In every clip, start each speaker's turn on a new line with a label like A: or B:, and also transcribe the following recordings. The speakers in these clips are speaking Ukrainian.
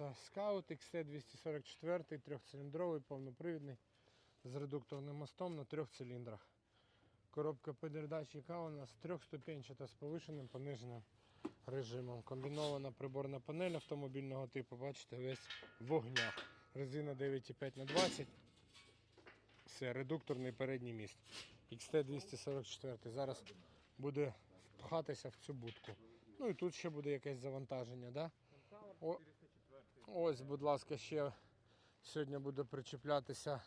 A: Toyota Scout XT244, трьохциліндровий, повнопривідний, з редукторним мостом на трьох циліндрах. Коробка передач, яка у нас трьохступенчата з повишеним пониженим режимом. Комбінована приборна панель автомобільного типу, бачите, весь в вогнях. Резина 9,5 на 20 Все, редукторний передній міст. XT244. Зараз буде впхатися в цю будку. Ну і тут ще буде якесь завантаження, да? Ось, будь ласка, ще сьогодні буде причіплятися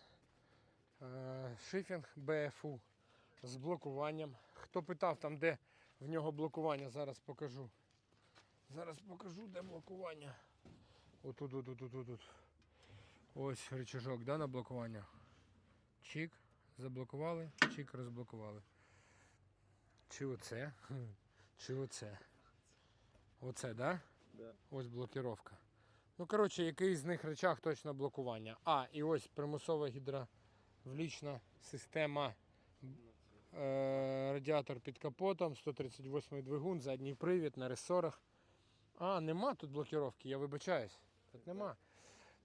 A: е, шифінг БФУ з блокуванням. Хто питав там, де в нього блокування, зараз покажу. Зараз покажу, де блокування. Отут, отут, отут, отут. Ось рычажок, да, на блокування. Чик, заблокували, чик, розблокували. Чи оце? Чи оце? Оце, да?
B: Да.
A: Ось блокіровка. Ну, коротше, який з них речах точно блокування. А, і ось примусова гідравлічна система. Е, радіатор під капотом, 138 двигун, задній привід на ресорах. А, нема тут блокіровки, я вибачаюсь. Тут нема.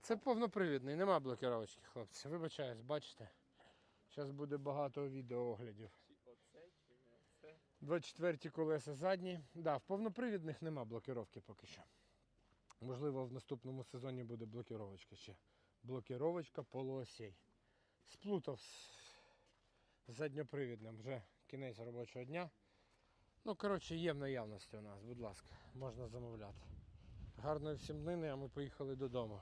A: Це повнопривідний, нема блокіровочки, хлопці. Вибачаюсь, бачите. Зараз буде багато відеооглядів.
B: Чи оце, чи не оце?
A: 24 колеса задні. Да, в повнопривідних нема блокіровки поки що. Можливо, в наступному сезоні буде блокіровочка ще. Блокіровочка полуосей. Сплутав з задньопривідним вже кінець робочого дня. Ну, коротше, є в наявності у нас, будь ласка, можна замовляти. Гарної всім днини, а ми поїхали додому.